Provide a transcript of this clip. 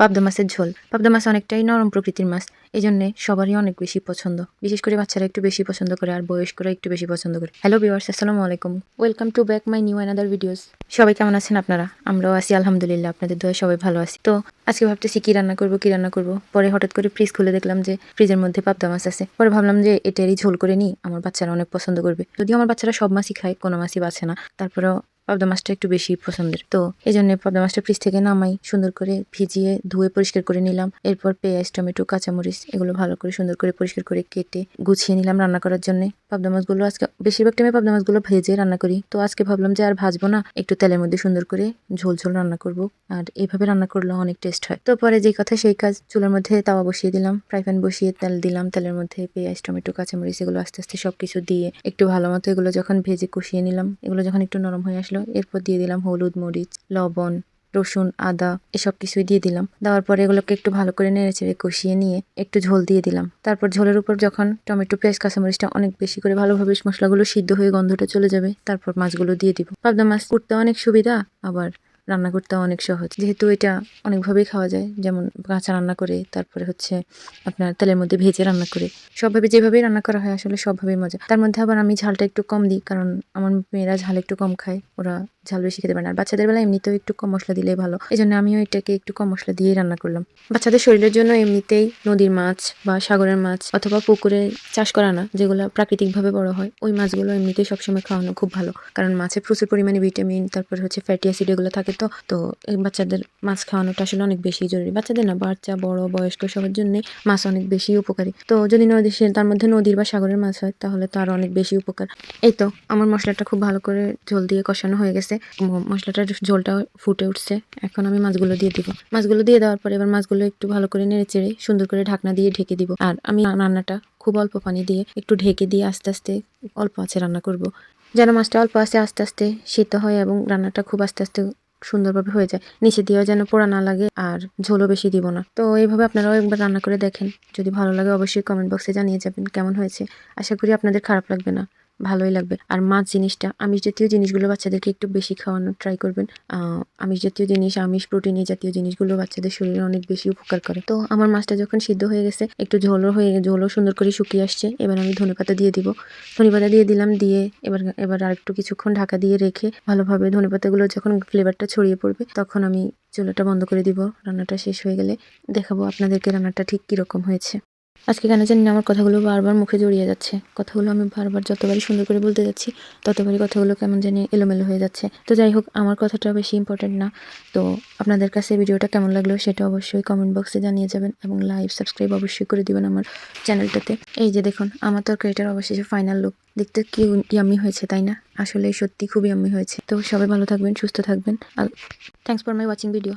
পাবদা মাছের ঝোল। পাবদা মাছ অনেকটাই নরম প্রকৃতির মাছ এই জন্য সবারই অনেক বেশি পছন্দ। বিশেষ করে বাচ্চারা একটু বেশি পছন্দ করে আর বয়স্করা একটু বেশি পছন্দ করে। হ্যালো ভিউয়ার্স আসসালামু আলাইকুম। Welcome to back my new another videos সবাই কেমন আছেন আপনারা? আমরাও আছি, আলহামদুলিল্লাহ, আপনাদের দোয়া সবাই ভালো আছি। তো আজকে ভাবতেছি কি রান্না করব, কি রান্না করব? পরে হঠাৎ করে ফ্রিজ খুলে দেখলাম যে ফ্রিজের মধ্যে পাবদা মাছ আছে। পরে ভাবলাম যে এটারই ঝোল করে নিই, আমার বাচ্চারা অনেক পছন্দ করবে। যদিও আমার বাচ্চারা সব মাছই খায়, কোনো মাছই বাছে না। তারপরেও পাবদা মাছটা একটু বেশি পছন্দের। তো এই জন্য পাবদা মাছটা ফ্রিজ থেকে নামাই, সুন্দর করে ভিজিয়ে ধুয়ে পরিষ্কার করে নিলাম। এরপর পেঁয়াজ, টমেটো, কাঁচামরিচ, এগুলো ভালো করে সুন্দর করে পরিষ্কার করে কেটে গুছিয়ে নিলাম রান্না করার জন্য। পাবদা মাছগুলো, আজকে বেশিরভাগ টাইমে পাবদা মাছগুলো ভেজে রান্না করি। তো আজকে ভাবলাম যে আর ভাজবো না, একটু তেলের মধ্যে সুন্দর করে ঝোল ঝোল রান্না করব। আর এইভাবে রান্না করলে অনেক টেস্ট হয়। তো পরে যে কথা সেই কাজ, চুলের মধ্যে তাওয়া বসিয়ে দিলাম ফ্রাই প্যান বসিয়ে তেল দিলাম, তেলের মধ্যে পেঁয়াজ, টমেটো, কাঁচামরিচ এগুলো আস্তে আস্তে সব কিছু দিয়ে একটু ভালো মতো এগুলো যখন ভেজে কষিয়ে নিলাম, এগুলো যখন একটু নরম হয়ে আসলো, এরপর দিয়ে দিলাম হলুদ, মরিচ, লবণ রসুন, আদা এসব কিছুই দিয়ে দিলাম। দেওয়ার পরে এগুলোকে একটু ভালো করে নেড়ে চেড়ে কষিয়ে নিয়ে একটু ঝোল দিয়ে দিলাম। তারপর ঝোলের উপর যখন টমেটো, পেঁয়াজ, কাঁচামরিচটা অনেক বেশি করে ভালোভাবে মশলাগুলো সিদ্ধ হয়ে গন্ধটা চলে যাবে, তারপর মাছগুলো দিয়ে দিব। পাবদা মাছ করতে অনেক সুবিধা, আবার রান্না করতে অনেক সহজ। যেহেতু এটা অনেকভাবেই খাওয়া যায়, যেমন কাঁচা রান্না করে, তারপরে হচ্ছে আপনার তেলের মধ্যে ভেজে রান্না করে। সবভাবে যেভাবেই রান্না করা হয় আসলে সবভাবেই মজা। তার মধ্যে আবার আমি ঝালটা একটু কম দিই, কারণ আমার মেয়েরা ঝাল একটু কম খায়, ওরা ঝাল বেশি খেতে পারে না। আর বাচ্চাদের বেলা এমনিতেও একটু কম মশলা দিলেই ভালো এই জন্য আমিও এটাকে একটু কম মশলা দিয়েই রান্না করলাম। বাচ্চাদের শরীরের জন্য এমনিতেই নদীর মাছ বা সাগরের মাছ অথবা পুকুরে চাষ করা না, যেগুলো প্রাকৃতিকভাবে বড় হয়, ওই মাছগুলো এমনিতেই সবসময় খাওয়ানো খুব ভালো। কারণ মাছে প্রচুর পরিমাণে ভিটামিন, তারপর হচ্ছে ফ্যাটি অ্যাসিড এগুলো থাকে তো তো এই বাচ্চাদের মাছ খাওয়ানোটা আসলে অনেক বেশি জরুরি। বাচ্চাদের না, বাচ্চা, বড়, বয়স্ক সবার জন্য মাছ অনেক বেশি উপকারী। তো যদি নদী তার মধ্যে নদীর বা সাগরের মাছ হয়, তাহলে তো আরও অনেক বেশি উপকার। এই তো, আমার মশলাটা খুব ভালো করে ঝোল দিয়ে কষানো হয়ে গেছে। মশলাটার ঝোলটা ফুটে উঠছে। এখন আমি মাছগুলো দিয়ে দিব। মাছগুলো দিয়ে দেওয়ার পরে এবার মাছগুলো একটু ভালো করে নেড়ে চেড়ে সুন্দর করে ঢাকনা দিয়ে ঢেকে দিব। আর আমি রান্নাটা খুব অল্প পানি দিয়ে একটু ঢেকে দিয়ে আস্তে আস্তে অল্প আছে রান্না করব। যেন মাছটা অল্প আস্তে আস্তে আস্তে সিদ্ধ হয় এবং রান্নাটা খুব আস্তে আস্তে সুন্দরভাবে হয়ে যায়। নিচে দিয়েও যেন পোড়া না লাগে আর ঝোলও বেশি দিব না। তো এইভাবে আপনারাও একবার রান্না করে দেখেন। যদি ভালো লাগে অবশ্যই কমেন্ট বক্সে জানিয়ে যাবেন কেমন হয়েছে। আশা করি আপনাদের খারাপ লাগবে না। ভালোই লাগবে। আর মাছ জিনিসটা, আমিষ জাতীয় জিনিসগুলো বাচ্চাদেরকে একটু বেশি খাওয়ানোর ট্রাই করবেন। আমিষ জাতীয় জিনিস, আমিষ প্রোটিন এই জাতীয় জিনিসগুলো বাচ্চাদের শরীরে অনেক বেশি উপকার করে। তো আমার মাছটা যখন সিদ্ধ হয়ে গেছে, একটু ঝোলও হয়ে, ঝোলও সুন্দর করে শুকিয়ে আসছে। এবার আমি ধনেপাতা দিয়ে দিব। ধনেপাতা দিয়ে দিলাম, দিয়ে এবার এবার আরেকটু কিছুক্ষণ ঢাকা দিয়ে রেখে ভালোভাবে ধনেপাতাগুলো যখন ফ্লেভারটা ছড়িয়ে পড়বে, তখন আমি চুলাটা বন্ধ করে দিব। রান্নাটা শেষ হয়ে গেলে দেখাবো আপনাদেরকে রান্নাটা ঠিক কীরকম হয়েছে। আজকে কেন জানি না আমার কথাগুলো বারবার মুখে জড়িয়ে যাচ্ছে। কথাগুলো আমি বারবার যতবারই সুন্দর করে বলতে যাচ্ছি, ততবারই কথাগুলো কেমন জানি এলোমেলো হয়ে যাচ্ছে। তো যাই হোক, আমার কথাটা বেশি ইম্পর্টেন্ট না। তো আপনাদের কাছে ভিডিওটা কেমন লাগল সেটা অবশ্যই কমেন্ট বক্সে জানিয়ে যাবেন এবং লাইভ সাবস্ক্রাইব অবশ্যই করে দিবেন আমার চ্যানেলটাতে এই যে দেখুন, আমার তো তরকারিটার অবশেষে ফাইনাল লুক দেখতে কি ইয়ামি হয়েছে, তাই না? আসলে সত্যি খুবই ইয়ামি হয়েছে। তো সবাই ভালো থাকবেন, সুস্থ থাকবেন। আর thanks for my watching video